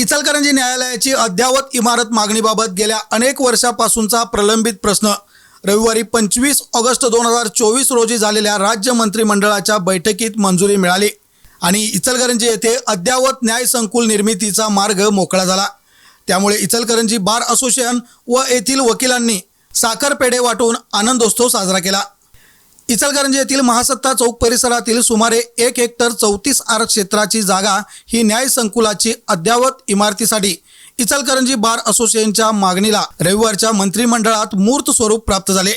इचलकरंजी न्यायालयाची अद्यावत इमारत मागणीबाबत गेल्या अनेक वर्षापासूनचा प्रलंबित प्रश्न. रविवारी पंचवीस ऑगस्ट दोन हजार चोवीस रोजी झालेल्या राज्य मंत्रिमंडळाच्या बैठकीत मंजुरी मिळाली आणि इचलकरंजी येथे अद्यावत न्याय संकुल निर्मितीचा मार्ग मोकळा झाला. त्यामुळे इचलकरंजी बार असोसिएशन व येथील वकिलांनी साखरपेढे वाटून आनंदोत्सव साजरा केला. इचलकरंजी येथील महासत्ता चौक परिसरातील सुमारे एक हेक्टर चौतीस आर क्षेत्राची जागा ही न्याय संकुलाची अद्यावत इमारतीसाठी इचलकरंजी बार असोसिएशनच्या मागणीला रविवारच्या मंत्रिमंडळात मूर्त स्वरूप प्राप्त झाले.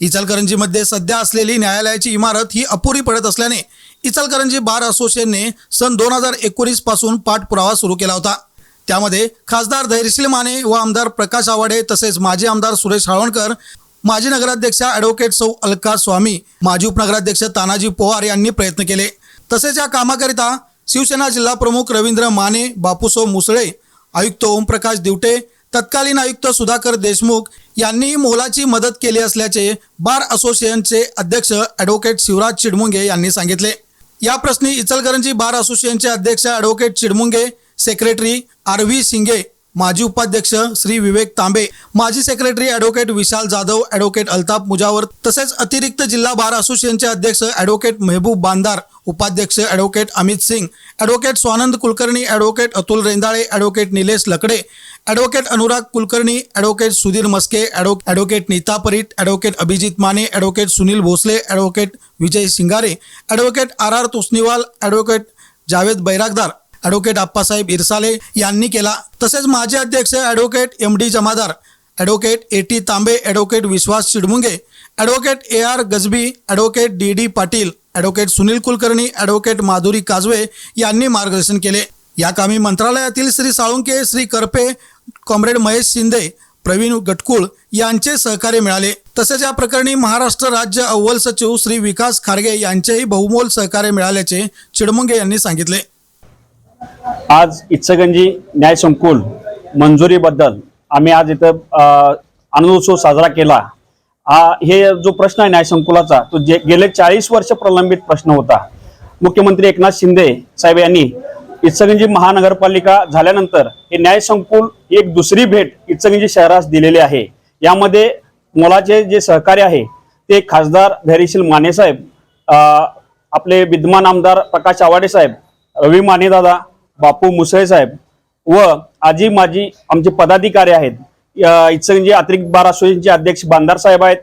इचलकरंजीमध्ये सध्या असलेली न्यायालयाची इमारत ही अपुरी पडत असल्याने इचलकरंजी बार असोसिएशनने सन दोन हजार एकोणीसपासून पाठपुरावा सुरू केला होता. त्यामध्ये खासदार धैर्यशील माने व आमदार प्रकाश आवाडे तसेच माजी आमदार सुरेश हाळवणकर माजी नगराध्यक्षा ॲडव्होकेट सौ अलका स्वामी माजी उपनगराध्यक्ष तानाजी पोहार यांनी प्रयत्न केले. तसेच या कामाकरिता शिवसेना जिल्हा प्रमुख रवींद्र माने बापूसो मुसळे आयुक्त ओमप्रकाश दिवटे तत्कालीन आयुक्त सुधाकर देशमुख यांनीही मोलाची मदत केली असल्याचे बार असोसिएशनचे अध्यक्ष ॲडव्होकेट शिवराज चिडमुंगे यांनी सांगितले. या प्रश्नी इचलकरंजी बार असोसिएशनचे अध्यक्ष advocate Chidmunge secretary R V Shinge माजी उपाध्यक्ष श्री विवेक तांबे माजी secretary advocate Vishal Jadhav advocate Altaf Mujawar तसेच अतिरिक्त जिल्हा बार असोसिएशनचे अध्यक्ष ॲडव्होकेट मेहबूब बांदार उपाध्यक्ष advocate Amit Singh advocate Swanand Kulkarni advocate Atul Rendale advocate Nilesh Lakde advocate Anurag Kulkarni advocate Sudhir Maske ॲडव्हो advocate Nita Parit advocate Abhijit Mane advocate Sunil Bhosale advocate Vijay Singare advocate R R Tosniwal advocate Javed Bairagdar advocate Appasaheb Irsale यांनी केला. तसेच माजी अध्यक्ष advocate M D Jamadar advocate A T Tambe advocate Vishwas Chidmunge advocate A R Gajbi advocate D D Patil advocate Sunil Kulkarni advocate Madhuri Kajwe यांनी मार्गदर्शन केले. या कामी मंत्रालयातील श्री साळुंके श्री करपे कॉम्रेड महेश शिंदे प्रवीण गटकुळ यांचे सहकार्य मिळाले. तसेच या प्रकरणी महाराष्ट्र राज्य अव्वल सचिव श्री विकास खारगे यांचेही बहुमोल सहकार्य मिळाल्याचे चिडमुंगे यांनी सांगितले. आज इच्छगंजी न्याय संकुल मंजुरीबद्दल आम्ही आज इथं आनंदोत्सव साजरा केला. हा हे जो प्रश्न आहे न्याय संकुलाचा तो जे गेले चाळीस वर्ष प्रलंबित प्रश्न होता. मुख्यमंत्री एकनाथ शिंदे साहेब यांनी इचगंजी महानगरपालिका झाल्यानंतर हे न्याय संकुल एक दुसरी भेट इचगंजी शहरास दिलेली आहे. यामध्ये मोलाचे जे सहकार्य आहे ते खासदार धैर्यशील माने साहेब आपले विद्यमान आमदार प्रकाश आवाडे साहेब रवी माने दादा बापू मुसळे साहेब व आजी माजी आमचे पदाधिकारी आहेत. अ, अतिरिक्त बार असोसिएशनचे अध्यक्ष बांदार साहेब आहेत.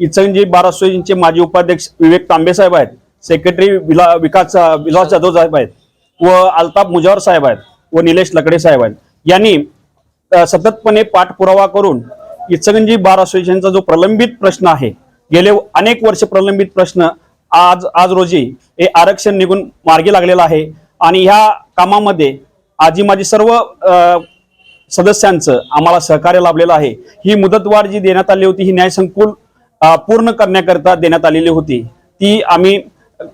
इचलकरंजी बार असोसिएशनचे माजी उपाध्यक्ष विवेक तांबे साहेब आहेत. सेक्रेटरी विला विकास विलास जाधव साहेब आहेत व अल्ताफ मुजावर साहेब आहेत व निलेश लकडे साहेब आहेत. यांनी सततपणे पाठपुरावा करून इचलकरंजी बार असोसिएशनचा जो प्रलंबित प्रश्न आहे गेले अनेक वर्ष प्रलंबित प्रश्न आज आज रोजी हे आरक्षण निघून मार्गी लागलेला आहे आणि ह्या कामामध्ये आजी माझी सर्व सदस्यांचं आम्हाला सहकार्य लाभलेलं आहे. ही मुदतवाढ जी देण्यात आली होती ही न्याय संकुल पूर्ण करण्याकरता देण्यात आलेली होती. ती आम्ही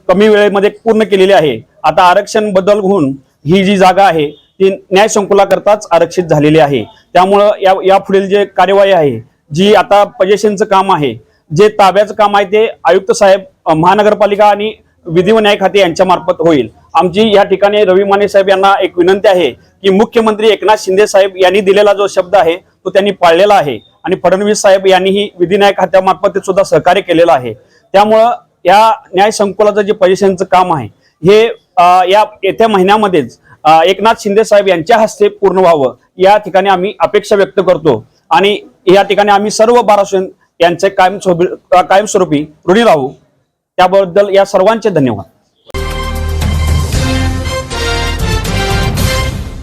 कमी वेळेमध्ये पूर्ण केलेली आहे. आता आरक्षण बदल होऊन ही जी जागा आहे ती न्याय संकुलाकरताच आरक्षित झालेली आहे. त्यामुळं या यापुढील जे कार्यवाही आहे जी आता पजेशनचं काम आहे जे ताब्याचं काम आहे ते आयुक्त साहेब महानगरपालिका आणि विधी व न्याय खाते यांच्या मार्फत होईल. आमची या ठिकाणी रवी माने साहेब यांना एक विनंती आहे की मुख्यमंत्री एकनाथ शिंदे साहेब यांनी दिलेला जो शब्द आहे तो त्यांनी पाळलेला आहे. आणि फडणवीस साहेब यांनीही विधिनायक खात्यामार्फत ते सुद्धा सहकार्य केलेलं आहे. त्यामुळं या न्याय संकुलाचं जे परिषदेचं काम आहे हे या येत्या महिन्यामध्येच एकनाथ शिंदे साहेब यांच्या हस्ते पूर्ण व्हावं या ठिकाणी आम्ही अपेक्षा व्यक्त करतो. आणि या ठिकाणी आम्ही सर्व बारासून यांचे कायमस्वरूपी कायमस्वरूपी ऋणी राहू. त्याबद्दल या सर्वांचे धन्यवाद.